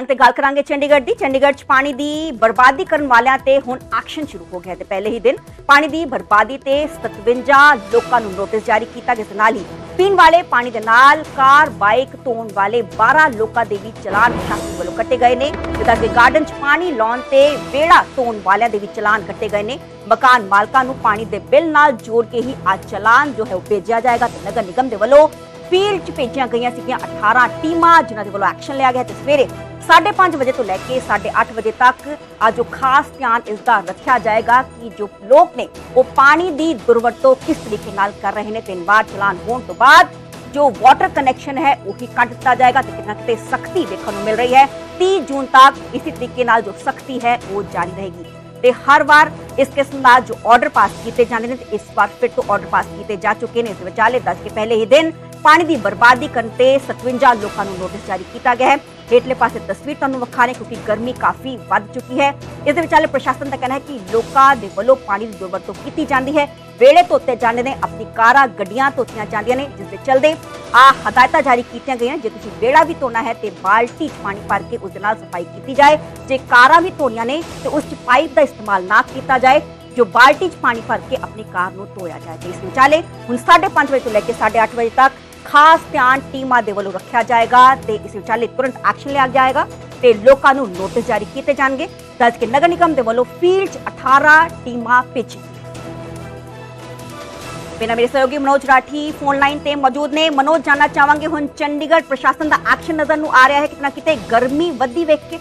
ਤੇ ਗੱਲ ਕਰਾਂਗੇ ਚੰਡੀਗੜ੍ਹ ਦੀ। ਚੰਡੀਗੜ੍ਹ 'ਚ ਪਾਣੀ ਦੀ ਬਰਬਾਦੀ ਕਰਨ ਵਾਲਿਆਂ ਤੇ ਹੁਣ ਐਕਸ਼ਨ ਸ਼ੁਰੂ ਹੋ ਗਿਆ ਤੇ ਪਹਿਲੇ ਹੀ ਦਿਨ ਪਾਣੀ ਦੀ ਬਰਬਾਦੀ ਤੇ 57 ਲੋਕਾਂ ਨੂੰ ਨੋਟਿਸ ਜਾਰੀ ਕੀਤਾ ਜਿਸ ਨਾਲ ਹੀ ਪੀਣ ਵਾਲੇ ਪਾਣੀ ਦੇ ਨਾਲ ਕਾਰ, ਬਾਈਕ ਧੋਣ ਵਾਲੇ 12 ਲੋਕਾਂ ਦੇ ਵੀ ਚਲਾਨ ਪ੍ਰਸ਼ਾਸਨ ਵੱਲੋਂ ਕੱਟੇ ਗਏ ਨੇ। ਜਿੱਦਾਂ ਕਿ ਗਾਰਡਨ 'ਚ ਪਾਣੀ ਲਾਉਣ ਤੇ ਵਿਹੜਾ ਧੋਣ ਵਾਲਿਆਂ ਦੇ ਵੀ ਚਲਾਨ ਕੱਟੇ ਗਏ ਨੇ। ਮਕਾਨ ਮਾਲਕਾਂ ਨੂੰ ਪਾਣੀ ਦੇ ਬਿੱਲ ਨਾਲ ਜੋੜ ਕੇ ਹੀ ਆ ਚਲਾਨ ਜੋ ਹੈ ਉਹ ਭੇਜਿਆ ਜਾਏਗਾ ਤੇ ਨਗਰ ਨਿਗਮ ਦੇ ਵੱਲੋਂ ਫੀਲਡ 'ਚ ਭੇਜੀਆਂ ਗਈਆਂ ਸੀਗੀਆਂ 18 ਟੀਮਾਂ, ਜਿਨ੍ਹਾਂ ਦੇ ਵੱਲੋਂ ਐਕਸ਼ਨ ਲਿਆ ਗਿਆ ਤੇ ਸਵੇਰੇ 5:30 ਵਜੇ ਤੋਂ ਲੈ ਕੇ 8:30 ਵਜੇ ਤੱਕ ਅੱਜ ਜੋ ਖਾਸ ਧਿਆਨ ਇਸ ਦਾ ਰੱਖਿਆ ਜਾਏਗਾ ਕਿ ਜੋ ਲੋਕ ਨੇ ਉਹ ਪਾਣੀ ਦੀ ਦੁਰਵਰਤੋਂ ਕਿਸ ਤਰੀਕੇ ਨਾਲ ਕਰ ਰਹੇ ਨੇ, ਤਿੰਨ ਵਾਰ ਚਲਾਨ ਹੋਣ ਤੋਂ ਬਾਅਦ ਜੋ ਵਾਟਰ ਕਨੈਕਸ਼ਨ ਹੈ ਉਹੀ ਕੱਟ ਦਿੱਤਾ ਜਾਏਗਾ ਤੇ ਕਿਤੇ ਕਿਤੇ ਸਖਤੀ ਦੇਖਣ ਨੂੰ ਮਿਲ ਰਹੀ ਹੈ। 30 ਜੂਨ ਤੱਕ ਇਸੇ ਤਰੀਕੇ ਨਾਲ ਜੋ ਸਖਤੀ ਹੈ ਉਹ ਜਾਰੀ ਰਹੇਗੀ। ਤੇ ਹਰ ਵਾਰ ਇਸ ਕਿਸਮ ਦਾ ਜੋ ਆਰਡਰ ਪਾਸ ਕੀਤੇ ਜਾਂਦੇ ਨੇ ਤੇ ਇਸ ਵਾਰ ਫਿਰ ਤੋਂ ਆਰਡਰ ਪਾਸ ਕੀਤੇ ਜਾ ਚੁੱਕੇ ਨੇ। ਇਸ ਵਿਚਾਲੇ ਦੱਸ ਕੇ ਪਹਿਲੇ ਹੀ ਦਿਨ ਪਾਣੀ ਦੀ ਬਰਬਾਦੀ ਕਰਨ ਤੇ 57 ਲੋਕਾਂ ਨੂੰ ਨੋਟਿਸ ਜਾਰੀ ਕੀਤਾ ਗਿਆ ਹੈ। ਹੇਠਲੇ ਪਾਸੇ ਤਸਵੀਰ ਤੁਹਾਨੂੰ ਵਿਖਾ ਰਹੇ ਕਿਉਂਕਿ ਗਰਮੀ ਕਾਫੀ ਵੱਧ ਚੁੱਕੀ ਹੈ। ਇਸ ਦੇ ਵਿਚਾਲੇ ਪ੍ਰਸ਼ਾਸਨ ਦਾ ਕਹਿਣਾ ਹੈ ਕਿ ਲੋਕਾਂ ਦੇ ਵੱਲੋਂ ਪਾਣੀ ਦੀ ਦੁਰਵਰਤੋਂ ਕੀਤੀ ਜਾਂਦੀ ਹੈ। ਵੇਲੇ ਧੋਤੇ ਜਾਂਦੇ ਨੇ, ਆਪਣੀ ਕਾਰਾਂ, ਗੱਡੀਆਂ ਧੋਤੀਆਂ ਜਾਂਦੀਆਂ ਨੇ, ਜਿਸ ਦੇ ਚਲਦੇ ਆ ਹਦਾਇਤਾਂ ਜਾਰੀ ਕੀਤੀਆਂ ਗਈਆਂ। ਜੇ ਤੁਸੀਂ ਵੇੜਾ ਵੀ ਧੋਣਾ ਹੈ ਤੇ ਬਾਲਟੀ 'ਚ ਪਾਣੀ ਭਰ ਕੇ ਉਸ ਦੇ ਨਾਲ ਸਫ਼ਾਈ ਕੀਤੀ ਜਾਏ। ਜੇ ਕਾਰਾਂ ਵੀ ਧੋਣੀਆਂ ਨੇ ਤੇ ਉਸ 'ਚ ਪਾਈਪ ਦਾ ਇਸਤੇਮਾਲ ਨਾ ਕੀਤਾ ਜਾਏ, ਜੋ ਬਾਲਟੀ 'ਚ ਪਾਣੀ ਭਰ ਕੇ ਆਪਣੀ ਕਾਰ ਨੂੰ ਧੋਇਆ ਜਾਏ। ਤੇ ਇਸ ਵਿਚਾਲੇ ਹੁਣ 5:30 ਵਜੇ ਤੋਂ ਲੈ ਕੇ 8:30 ਵਜੇ ਤੱਕ ਖਾਸ ਧਿਆਨ ਟੀਮਾਂ ਦੇ ਵੱਲੋਂ ਰੱਖਿਆ ਜਾਏਗਾ ਤੇ ਇਸ ਵਿਚਾਲੇ ਤੁਰੰਤ ਐਕਸ਼ਨ ਲਿਆ ਜਾਏਗਾ ਤੇ ਲੋਕਾਂ ਨੂੰ ਨੋਟਿਸ ਜਾਰੀ ਕੀਤੇ ਜਾਣਗੇ। ਦੱਸ ਕੇ ਨਗਰ ਨਿਗਮ ਦੇ ਵੱਲੋਂ ਫੀਲਡ 'ਚ 18 ਟੀਮਾਂ ਭੇਜੀ ਬਿਨਾਂ ਮੇਰੇ ਸਹਿਯੋਗੀ ਮਨੋਜ ਰਾਠੀ ਫੋਨ ਲਾਈਨ ਤੇ ਮੌਜੂਦ ਨੇ। ਮਨੋਜ, ਜਾਨਣਾ ਚਾਹਾਂਗੇ ਹੁਣ ਚੰਡੀਗੜ੍ਹ ਪ੍ਰਸ਼ਾਸਨ ਦਾ ਐਕਸ਼ਨ ਨਜ਼ਰ ਨੂੰ ਆ ਰਿਹਾ ਹੈ। ਕਿਤਨਾ ਕਿਤੇ ਗਰਮੀ ਵੱਧਦੀ ਵੇਖ ਕੇ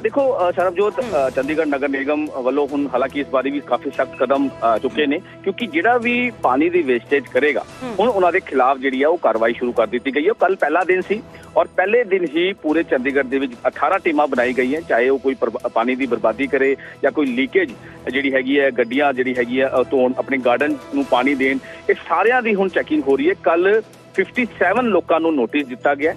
ਦੇਖੋ ਸਰਬਜੋਤ ਚੰਡੀਗੜ੍ਹ ਨਗਰ ਨਿਗਮ ਵੱਲੋਂ ਹੁਣ ਹਾਲਾਂਕਿ ਇਸ ਬਾਰੇ ਵੀ ਕਾਫੀ ਸਖਤ ਕਦਮ ਚੁੱਕੇ ਨੇ ਕਿਉਂਕਿ ਜਿਹੜਾ ਵੀ ਪਾਣੀ ਦੀ ਵੇਸਟੇਜ ਕਰੇਗਾ। ਹੁਣ ਉਹਨਾਂ ਦੇ ਖਿਲਾਫ ਜਿਹੜੀ ਆ ਉਹ ਕਾਰਵਾਈ ਸ਼ੁਰੂ ਕਰ ਦਿੱਤੀ ਗਈ ਹੈ। ਕੱਲ ਪਹਿਲਾ ਦਿਨ ਸੀ ਔਰ ਪਹਿਲੇ ਦਿਨ ਹੀ ਪੂਰੇ ਚੰਡੀਗੜ੍ਹ ਦੇ ਵਿੱਚ 18 ਟੀਮਾਂ ਬਣਾਈ ਗਈਆਂ ਚਾਹੇ ਉਹ ਕੋਈ ਪਾਣੀ ਦੀ ਬਰਬਾਦੀ ਕਰੇ ਜਾਂ ਕੋਈ ਲੀਕੇਜ ਜਿਹੜੀ ਹੈਗੀ ਹੈ ਗੱਡੀਆਂ ਜਿਹੜੀ ਹੈਗੀ ਹੈ ਧੋਣ ਆਪਣੇ ਗਾਰਡਨ ਨੂੰ ਪਾਣੀ ਦੇਣ ਇਹ ਸਾਰਿਆਂ ਦੀ ਹੁਣ ਚੈਕਿੰਗ ਹੋ ਰਹੀ ਹੈ। ਕੱਲ 57 ਲੋਕਾਂ ਨੂੰ ਨੋਟਿਸ ਦਿੱਤਾ ਗਿਆ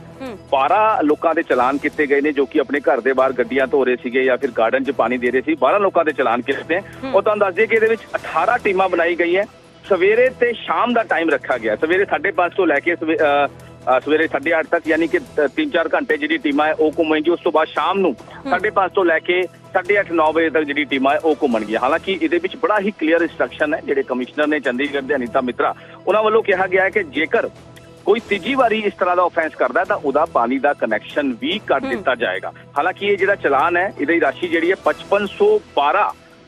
12 ਲੋਕਾਂ ਦੇ ਚਲਾਨ ਕੀਤੇ ਗਏ ਨੇ ਜੋ ਕਿ ਆਪਣੇ ਘਰ ਦੇ ਬਾਹਰ ਗੱਡੀਆਂ ਧੋ ਰਹੇ ਸੀਗੇ ਜਾਂ ਫਿਰ ਗਾਰਡਨ 'ਚ ਪਾਣੀ ਦੇ ਰਹੇ ਸੀ। 12 ਲੋਕਾਂ ਦੇ ਚਲਾਨ ਕੀਤੇ ਹੂੰ। ਉਹ ਤੁਹਾਨੂੰ ਦੱਸ ਦਈਏ ਕਿ ਇਹਦੇ ਵਿੱਚ 18 ਟੀਮਾਂ ਬਣਾਈ ਗਈ ਹੈ ਸਵੇਰੇ ਤੇ ਸ਼ਾਮ ਦਾ ਟਾਈਮ ਰੱਖਿਆ ਗਿਆ। ਸਵੇਰੇ 5:30 ਤੋਂ ਲੈ ਕੇ ਸਵੇਰੇ 8:30 ਤੱਕ ਯਾਨੀ ਕਿ 3-4 ਘੰਟੇ ਜਿਹੜੀ ਟੀਮਾਂ ਹੈ ਉਹ ਘੁੰਮਣਗੀ ਉਸ ਤੋਂ ਬਾਅਦ ਸ਼ਾਮ ਨੂੰ 5:30 ਤੋਂ ਲੈ ਕੇ 8:30 9 ਵਜੇ ਤੱਕ ਜਿਹੜੀ ਟੀਮਾਂ ਹੈ ਉਹ ਘੁੰਮਣਗੀਆਂ। ਹਾਲਾਂਕਿ ਇਹਦੇ ਵਿੱਚ ਬੜਾ ਹੀ ਕਲੀਅਰ ਇੰਸਟਰਕਸ਼ਨ ਹੈ। ਜਿਹੜੇ ਕਮਿਸ਼ਨਰ ਨੇ ਚੰਡੀਗੜ੍ਹ ਦੇ ਅਨੀਤਾ ਮਿੱਤਰਾ ਉਹਨਾਂ ਵੱਲੋਂ ਕਿਹਾ ਗਿਆ ਹੈ ਕਿ ਜੇਕਰ ਕੋਈ ਤੀਜੀ ਵਾਰੀ ਇਸ ਤਰ੍ਹਾਂ ਦਾ ਆਫੈਂਸ ਕਰਦਾ ਤਾਂ ਉਹਦਾ ਪਾਣੀ ਦਾ ਕਨੈਕਸ਼ਨ ਵੀ ਕੱਟ। ਦਿੱਤਾ ਜਾਏਗਾ ਹਾਲਾਂਕਿ ਇਹ ਜਿਹੜਾ ਚਲਾਨ ਹੈ ਇਹਦੀ ਰਾਸ਼ੀ ਜਿਹੜੀ ਹੈ 5512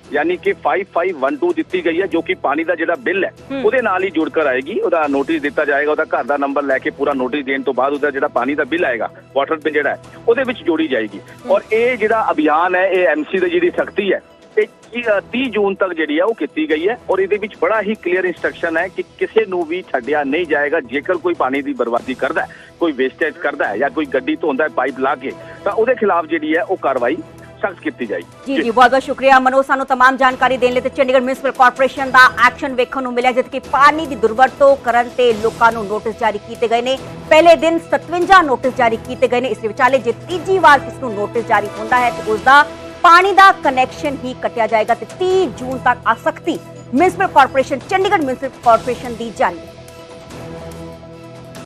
ਯਾਨੀ ਕਿ 5512 ਦਿੱਤੀ ਗਈ ਹੈ ਜੋ ਕਿ ਪਾਣੀ ਦਾ ਜਿਹੜਾ ਬਿੱਲ ਹੈ। ਉਹਦੇ ਨਾਲ ਹੀ ਜੁੜ ਕਰ ਆਏਗੀ ਉਹਦਾ ਨੋਟਿਸ ਦਿੱਤਾ ਜਾਏਗਾ ਉਹਦਾ ਘਰ ਦਾ ਨੰਬਰ ਲੈ ਕੇ ਪੂਰਾ ਨੋਟਿਸ ਦੇਣ ਤੋਂ ਬਾਅਦ ਉਹਦਾ ਜਿਹੜਾ ਪਾਣੀ ਦਾ ਬਿੱਲ ਆਏਗਾ ਵਾਟਰ ਬਿੱਲ ਜਿਹੜਾ ਹੈ ਉਹਦੇ ਵਿੱਚ ਜੋੜੀ ਜਾਏਗੀ ਔਰ ਇਹ ਜਿਹੜਾ ਅਭਿਆਨ ਹੈ ਇਹ ਐਮਸੀ ਦੀ ਜਿਹੜੀ ਸਖਤੀ ਹੈ 30 ਜੂਨ ਤੱਕ ਜਿਹੜੀ ਹੈ ਉਹ ਕੀਤੀ ਗਈ ਹੈ ਔਰ ਇਹਦੇ ਵਿੱਚ ਬੜਾ ਹੀ ਕਲੀਅਰ ਇੰਸਟਰਕਸ਼ਨ ਹੈ ਕਿ ਕਿਸੇ ਨੂੰ ਵੀ ਛੱਡਿਆ ਨਹੀਂ ਜਾਏਗਾ ਜੇਕਰ ਕੋਈ ਪਾਣੀ ਦੀ ਬਰਬਾਦੀ ਕਰਦਾ ਹੈ ਕੋਈ ਵੇਸਟੇਜ ਕਰਦਾ ਹੈ ਜਾਂ ਕੋਈ ਗੱਡੀ ਧੋਂਦਾ ਹੈ ਪਾਈਪ ਲਾ ਕੇ ਤਾਂ ਉਹਦੇ ਖਿਲਾਫ ਜਿਹੜੀ ਹੈ ਉਹ ਕਾਰਵਾਈ ਸਖਤ ਕੀਤੀ ਜਾਏਗੀ ਜੀ ਜੀ ਬਹੁਤ ਬਹੁਤ ਸ਼ੁਕਰੀਆ ਮਨੋਜ ਸਾਨੂੰ तमाम ਜਾਣਕਾਰੀ ਦੇਣ ਲਈ ਤੇ ਚੰਡੀਗੜ੍ਹ ਮਿਊਨਿਸਪਲ ਕਾਰਪੋਰੇਸ਼ਨ ਦਾ ਐਕਸ਼ਨ ਵੇਖਣ ਨੂੰ ਮਿਲਿਆ ਜਿਸ ਕਿ ਪਾਣੀ ਦੀ ਦੁਰਵਰਤੋਂ ਕਰਨ ਤੇ ਲੋਕਾਂ ਨੂੰ ਨੋਟਿਸ ਜਾਰੀ ਕੀਤੇ ਗਏ ਨੇ ਪਹਿਲੇ ਦਿਨ 57 ਨੋਟਿਸ ਜਾਰੀ ਕੀਤੇ ਗਏ ਨੇ ਇਸ ਦੇ ਵਿਚਾਲੇ ਜੇ ਤੀਜੀ ਵਾਰ ਕਿਸ ਨੂੰ ਨੋਟਿਸ ਜਾਰੀ ਹੁੰਦਾ ਹੈ ਤੇ ਉਸ ਦਾ ਪਾਣੀ ਦਾ ਕਨੈਕਸ਼ਨ ਹੀ ਕੱਟਿਆ ਜਾਏਗਾ ਤੇ 30 ਜੂਨ ਤੱਕ ਆ ਸਖਤੀ municipal corporation, Chandigarh municipal corporation ਦੀ ਜਾਰੀ